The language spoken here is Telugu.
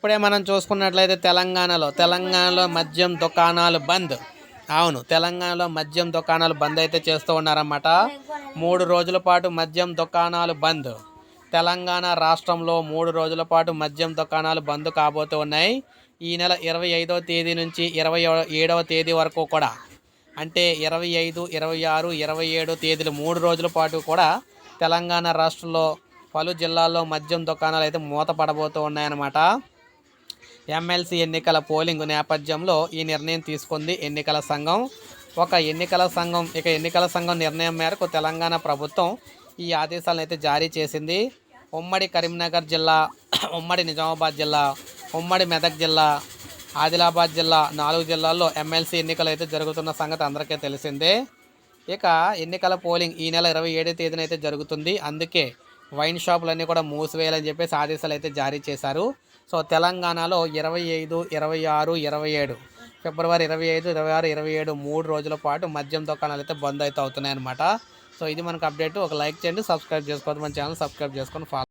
ఇప్పుడే మనం చూసుకున్నట్లయితే తెలంగాణలో తెలంగాణలో మద్యం దుకాణాలు బంద్. అవును తెలంగాణలో మద్యం దుకాణాలు బంద్ అయితే చేస్తూ ఉన్నారన్నమాట. మూడు రోజుల పాటు మద్యం దుకాణాలు బంద్. తెలంగాణ రాష్ట్రంలో మూడు రోజుల పాటు మద్యం దుకాణాలు బంద్ కాబోతూ ఉన్నాయి. ఈ నెల ఇరవై ఐదవ తేదీ నుంచి ఇరవై ఏడవ తేదీ వరకు కూడా. అంటే ఇరవై ఐదు ఇరవై ఆరు ఇరవై ఏడు తేదీలు మూడు రోజుల పాటు కూడా తెలంగాణ రాష్ట్రంలో పలు జిల్లాల్లో మద్యం దుకాణాలు అయితే మూతపడబోతూ ఉన్నాయన్నమాట. ఎమ్మెల్సీ ఎన్నికల పోలింగ్ నేపథ్యంలో ఈ నిర్ణయం తీసుకుంది ఎన్నికల సంఘం. ఒక ఎన్నికల సంఘం ఇక ఎన్నికల సంఘం నిర్ణయం మేరకు తెలంగాణ ప్రభుత్వం ఈ ఆదేశాలను అయితే జారీ చేసింది. ఉమ్మడి కరీంనగర్ జిల్లా ఉమ్మడి నిజామాబాద్ జిల్లా ఉమ్మడి మెదక్ జిల్లా ఆదిలాబాద్ జిల్లా నాలుగు జిల్లాల్లో ఎమ్మెల్సీ ఎన్నికలు అయితే జరుగుతున్న సంగతి అందరికీ తెలిసిందే. ఇక ఎన్నికల పోలింగ్ ఈ నెల ఇరవై ఏడో తేదీన అయితే జరుగుతుంది. అందుకే వైన్ షాపులన్నీ కూడా మూసివేయాలని చెప్పేసి ఆదేశాలు అయితే జారీ చేశారు. సో తెలంగాణలో ఇరవై ఐదు ఇరవై ఆరు ఇరవై ఏడు ఫిబ్రవరి ఇరవై ఐదు ఇరవై ఆరు ఇరవై ఏడు మూడు రోజుల పాటు మద్యం దుకాణాలు అయితే బంద్ అయితే అవుతున్నాయి అనమాట సో ఇది మనకు అప్డేట్. ఒక లైక్ చేయండి సబ్స్క్రైబ్ చేసుకోవద్దు మన ఛానల్ సబ్స్క్రైబ్ చేసుకొని ఫాలో